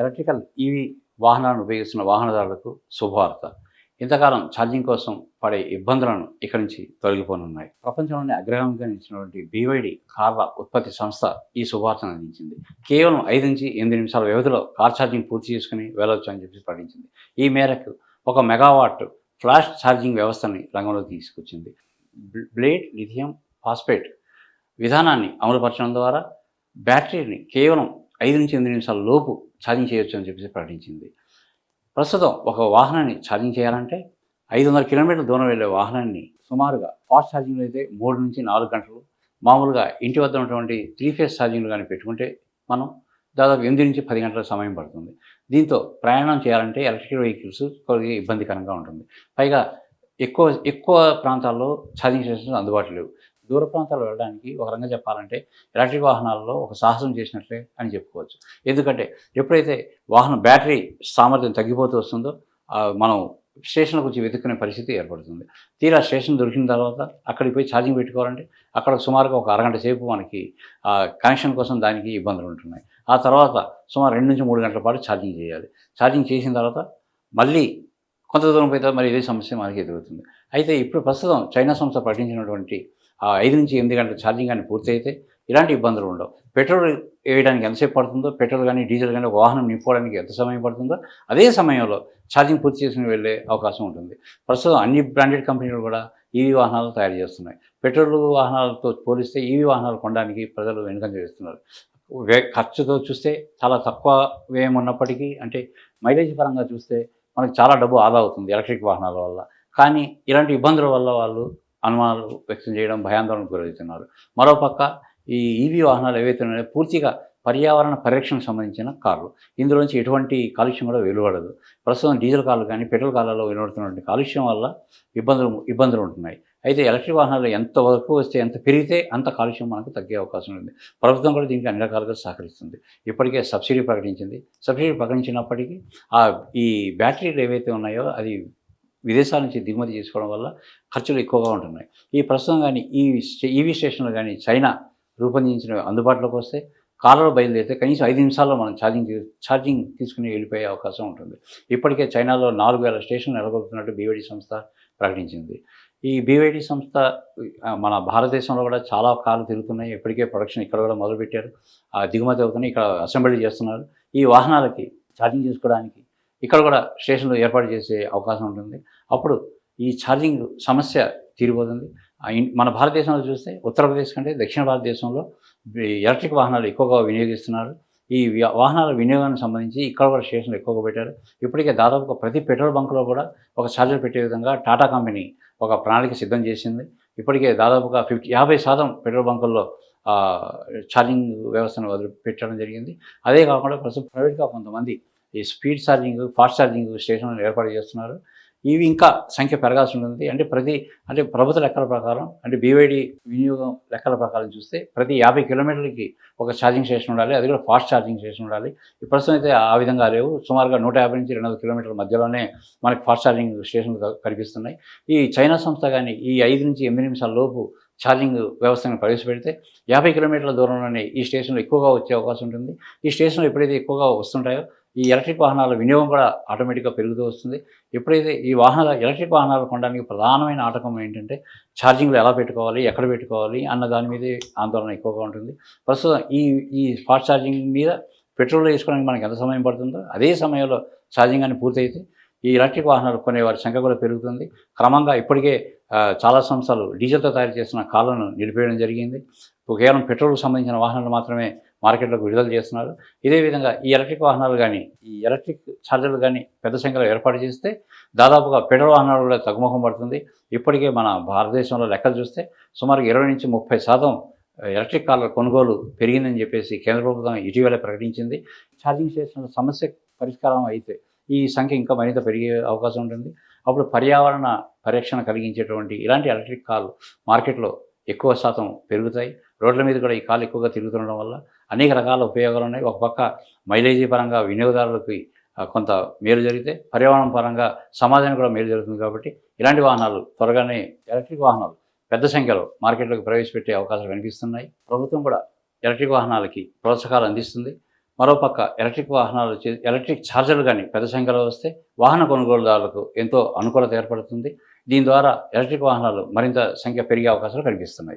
Electrical EV వాహనాలను ఉపయోగిస్తున్న వాహనదారులకు శుభవార్త. ఇంతకాలం ఛార్జింగ్ కోసం పడే ఇబ్బందులను ఇక్కడి నుంచి తొలగిపోనున్నాయి. ప్రపంచంలోనే అగ్రగామిగా నిలిచినటువంటి బీవైడి కార్ల ఉత్పత్తి సంస్థ ఈ శుభార్తను అందించింది. కేవలం ఐదు నుంచి ఎనిమిది నిమిషాల వ్యవధిలో కార్ ఛార్జింగ్ పూర్తి చేసుకుని వెళ్ళవచ్చు అని చెప్పి ప్రకటించింది. ఈ మేరకు ఒక మెగావాట్ ఫ్లాష్ ఛార్జింగ్ వ్యవస్థని రంగంలోకి తీసుకొచ్చింది. బ్లేడ్ లిథియం ఫాస్ఫేట్ విధానాన్ని అమలుపరచడం ద్వారా బ్యాటరీని కేవలం ఐదు నుంచి ఎనిమిది నిమిషాల లోపు ఛార్జింగ్ చేయొచ్చు అని చెప్పేసి ప్రకటించింది. ప్రస్తుతం ఒక వాహనాన్ని ఛార్జింగ్ చేయాలంటే ఐదు వందల కిలోమీటర్ల దూరం వెళ్ళే వాహనాన్ని సుమారుగా ఫాస్ట్ ఛార్జింగ్లో అయితే మూడు నుంచి నాలుగు గంటలు మామూలుగా ఇంటి వద్ద ఉన్నటువంటి త్రీ ఫేస్ ఛార్జింగ్లు కానీ పెట్టుకుంటే మనం దాదాపు ఎనిమిది నుంచి పది గంటల సమయం పడుతుంది. దీంతో ప్రయాణం చేయాలంటే ఎలక్ట్రికల్ వెహికల్స్ కొద్దిగా ఇబ్బందికరంగా ఉంటుంది. పైగా ఎక్కువ ఎక్కువ ప్రాంతాల్లో ఛార్జింగ్ స్టేషన్స్ అందుబాటులో లేవు. దూర ప్రాంతాలు వెళ్ళడానికి ఒక రంగం చెప్పాలంటే ఎలక్ట్రిక్ వాహనాల్లో ఒక సాహసం చేసినట్లే అని చెప్పుకోవచ్చు. ఎందుకంటే ఎప్పుడైతే వాహనం బ్యాటరీ సామర్థ్యం తగ్గిపోతూ వస్తుందో మనం స్టేషన్ల గురించి వెతుక్కునే పరిస్థితి ఏర్పడుతుంది. తీరా స్టేషన్ దొరికిన తర్వాత అక్కడికి పోయి ఛార్జింగ్ పెట్టుకోవాలంటే అక్కడ సుమారుగా ఒక అరగంట సేపు మనకి కనెక్షన్ కోసం దానికి ఇబ్బందులు ఉంటున్నాయి. ఆ తర్వాత సుమారు రెండు నుంచి మూడు గంటల పాటు ఛార్జింగ్ చేయాలి. ఛార్జింగ్ చేసిన తర్వాత మళ్ళీ కొంత దూరం పోయితే మరి ఇదే సమస్య మనకి ఎదురవుతుంది. అయితే ఇప్పుడు ప్రస్తుతం చైనా సంస్థ ప్రకటించినటువంటి ఆ ఐదు నుంచి ఎనిమిది గంటల ఛార్జింగ్ కానీ పూర్తయితే ఇలాంటి ఇబ్బందులు ఉండవు. పెట్రోల్ వేయడానికి ఎంతసేపు పడుతుందో పెట్రోల్ కానీ డీజిల్ కానీ ఒక వాహనం నింపుకోవడానికి ఎంత సమయం పడుతుందో అదే సమయంలో ఛార్జింగ్ పూర్తి చేసుకుని వెళ్ళే అవకాశం ఉంటుంది. ప్రస్తుతం అన్ని బ్రాండెడ్ కంపెనీలు కూడా ఈవీ వాహనాలు తయారు చేస్తున్నాయి. పెట్రోల్ వాహనాలతో పోలిస్తే ఈవీ వాహనాలు కొనడానికి ప్రజలు వెనుకంజ వేస్తున్నారు. ఖర్చుతో చూస్తే చాలా తక్కువ వ్యయం ఉన్నప్పటికీ అంటే మైలేజ్ పరంగా చూస్తే మనకు చాలా డబ్బు ఆదా అవుతుంది ఎలక్ట్రిక్ వాహనాల వల్ల. కానీ ఇలాంటి ఇబ్బందుల వల్ల వాళ్ళు అనుమానాలు వ్యక్తం చేయడం భయాందోళనకు గురవుతున్నారు. మరోపక్క ఈ ఈవీ వాహనాలు ఏవైతే ఉన్నాయో పూర్తిగా పర్యావరణ పరిరక్షణకు సంబంధించిన కార్లు ఇందులోంచి ఎటువంటి కాలుష్యం కూడా వెలువడదు. ప్రస్తుతం డీజిల్ కార్లు కానీ పెట్రోల్ కార్లలో వెలువడుతున్నటువంటి కాలుష్యం వల్ల ఇబ్బందులు ఇబ్బందులు ఉంటున్నాయి. అయితే ఎలక్ట్రిక్ వాహనాలు ఎంత వరకు వస్తే ఎంత పెరిగితే అంత కాలుష్యం మనకు తగ్గే అవకాశం ఉంది. ప్రభుత్వం కూడా దీనికి అన్ని రకాలుగా సహకరిస్తుంది. ఇప్పటికే సబ్సిడీ ప్రకటించింది. సబ్సిడీ ప్రకటించినప్పటికీ ఆ ఈ బ్యాటరీలు ఏవైతే ఉన్నాయో అది విదేశాల నుంచి దిగుమతి చేసుకోవడం వల్ల ఖర్చులు ఎక్కువగా ఉంటున్నాయి. ఈ ప్రస్తుతం కానీ ఈ ఈవీ స్టేషన్లు కానీ చైనా రూపొందించిన అందుబాటులోకి వస్తే కాలలో బయలుదేరితే కనీసం ఐదు నిమిషాల్లో మనం ఛార్జింగ్ ఛార్జింగ్ తీసుకుని వెళ్ళిపోయే అవకాశం ఉంటుంది. ఇప్పటికే చైనాలో నాలుగు వేల స్టేషన్లు నెలకొల్పుతున్నట్టు బీవైడి సంస్థ ప్రకటించింది. ఈ బీవైడి సంస్థ మన భారతదేశంలో కూడా చాలా కార్లు తిరుగుతున్నాయి. ఇప్పటికే ప్రొడక్షన్ ఇక్కడ కూడా మొదలుపెట్టారు. ఆ దిగుమతి అవుతున్నాయి. ఇక్కడ అసెంబ్లీ చేస్తున్నారు. ఈ వాహనాలకి ఛార్జింగ్ చేసుకోవడానికి ఇక్కడ కూడా స్టేషన్లు ఏర్పాటు చేసే అవకాశం ఉంటుంది. అప్పుడు ఈ ఛార్జింగ్ సమస్య తీరిపోతుంది. మన భారతదేశంలో చూస్తే ఉత్తరప్రదేశ్ కంటే దక్షిణ భారతదేశంలో ఎలక్ట్రిక్ వాహనాలు ఎక్కువగా వినియోగిస్తున్నారు. ఈ వాహనాల వినియోగానికి సంబంధించి ఇక్కడ కూడా స్టేషన్లు ఎక్కువగా పెట్టారు. ఇప్పటికే దాదాపుగా ప్రతి పెట్రోల్ బంకులో కూడా ఒక ఛార్జర్ పెట్టే విధంగా టాటా కంపెనీ ఒక ప్రణాళిక సిద్ధం చేసింది. ఇప్పటికే దాదాపుగా ఫిఫ్టీ యాభై శాతం పెట్రోల్ బంకుల్లో ఛార్జింగ్ వ్యవస్థను వదిలి పెట్టడం జరిగింది. అదే కాకుండా ప్రస్తుతం ప్రైవేట్గా కొంతమంది ఈ స్పీడ్ ఛార్జింగ్ ఫాస్ట్ ఛార్జింగ్ స్టేషన్లు ఏర్పాటు చేస్తున్నారు. ఇవి ఇంకా సంఖ్య పెరగాల్సి ఉంటుంది. అంటే ప్రతి అంటే ప్రభుత్వ లెక్కల ప్రకారం అంటే బీవైడి వినియోగం లెక్కల ప్రకారం చూస్తే ప్రతి యాభై కిలోమీటర్లకి ఒక ఛార్జింగ్ స్టేషన్ ఉండాలి. అది కూడా ఫాస్ట్ ఛార్జింగ్ స్టేషన్ ఉండాలి. ఈ ప్రస్తుతం అయితే ఆ విధంగా లేవు. సుమారుగా నూట యాభై నుంచి రెండు కిలోమీటర్ల మధ్యలోనే మనకి ఫాస్ట్ ఛార్జింగ్ స్టేషన్లు కనిపిస్తున్నాయి. ఈ చైనా సంస్థ కానీ ఈ ఐదు నుంచి ఎనిమిది నిమిషాల లోపు ఛార్జింగ్ వ్యవస్థను ప్రవేశపెడితే యాభై కిలోమీటర్ల దూరంలోనే ఈ స్టేషన్లు ఎక్కువగా వచ్చే అవకాశం ఉంటుంది. ఈ స్టేషన్లు ఎప్పుడైతే ఎక్కువగా వస్తుంటాయో ఈ ఎలక్ట్రిక్ వాహనాల వినియోగం కూడా ఆటోమేటిక్గా పెరుగుతూ వస్తుంది. ఎప్పుడైతే ఈ వాహనాల ఎలక్ట్రిక్ వాహనాలు కొనడానికి ప్రధానమైన ఆటకం ఏంటంటే ఛార్జింగ్లు ఎలా పెట్టుకోవాలి ఎక్కడ పెట్టుకోవాలి అన్న దాని మీద ఆందోళన ఎక్కువగా ఉంటుంది. ప్రస్తుతం ఈ ఈ ఫాస్ట్ ఛార్జింగ్ మీద పెట్రోల్ వేసుకోవడానికి మనకి ఎంత సమయం పడుతుందో అదే సమయంలో ఛార్జింగ్ అని పూర్తయితే ఈ ఎలక్ట్రిక్ వాహనాలు కొనే వారి సంఖ్య కూడా పెరుగుతుంది. క్రమంగా ఇప్పటికే చాలా సంస్థలు డీజిల్తో తయారు చేసిన కార్లను నిలిపేయడం జరిగింది. కేవలం పెట్రోల్కి సంబంధించిన వాహనాలు మాత్రమే మార్కెట్లోకి విడుదల చేస్తున్నారు. ఇదే విధంగా ఈ ఎలక్ట్రిక్ వాహనాలు కానీ ఈ ఎలక్ట్రిక్ ఛార్జర్లు కానీ పెద్ద సంఖ్యలో ఏర్పాటు చేస్తే దాదాపుగా పెట్రోల్ వాహనాలు కూడా తగ్గుముఖం పడుతుంది. ఇప్పటికే మన భారతదేశంలో లెక్కలు చూస్తే సుమారు ఇరవై నుంచి ముప్పై శాతం ఎలక్ట్రిక్ కార్ల కొనుగోలు పెరిగిందని చెప్పేసి కేంద్ర ప్రభుత్వం ఇటీవలే ప్రకటించింది. ఛార్జింగ్ స్టేషన్ల సమస్య పరిష్కారం అయితే ఈ సంఖ్య ఇంకా మరింత పెరిగే అవకాశం ఉంటుంది. అప్పుడు పర్యావరణ పరిరక్షణ కలిగించేటువంటి ఇలాంటి ఎలక్ట్రిక్ కార్లు మార్కెట్లో ఎక్కువ శాతం పెరుగుతాయి. రోడ్ల మీద కూడా ఈ కాలు ఎక్కువగా తిరుగుతుండడం వల్ల అనేక రకాల ఉపయోగాలు ఉన్నాయి. ఒక పక్క మైలేజీ పరంగా వినియోగదారులకి కొంత మేలు జరిగితే పర్యావరణ పరంగా సమాజానికి కూడా మేలు జరుగుతుంది కాబట్టి ఇలాంటి వాహనాలు త్వరగానే ఎలక్ట్రిక్ వాహనాలు పెద్ద సంఖ్యలో మార్కెట్లోకి ప్రవేశపెట్టే అవకాశాలు కనిపిస్తున్నాయి. ప్రభుత్వం కూడా ఎలక్ట్రిక్ వాహనాలకి ప్రోత్సాహాలు అందిస్తుంది. మరోపక్క ఎలక్ట్రిక్ వాహనాలు చే- ఎలక్ట్రిక్ ఛార్జర్లు కానీ పెద్ద సంఖ్యలో వస్తే వాహన కొనుగోలుదారులకు ఎంతో అనుకూలత ఏర్పడుతుంది. దీని ద్వారా ఎలక్ట్రిక్ వాహనాలు మరింత సంఖ్య పెరిగే అవకాశాలు కనిపిస్తున్నాయి.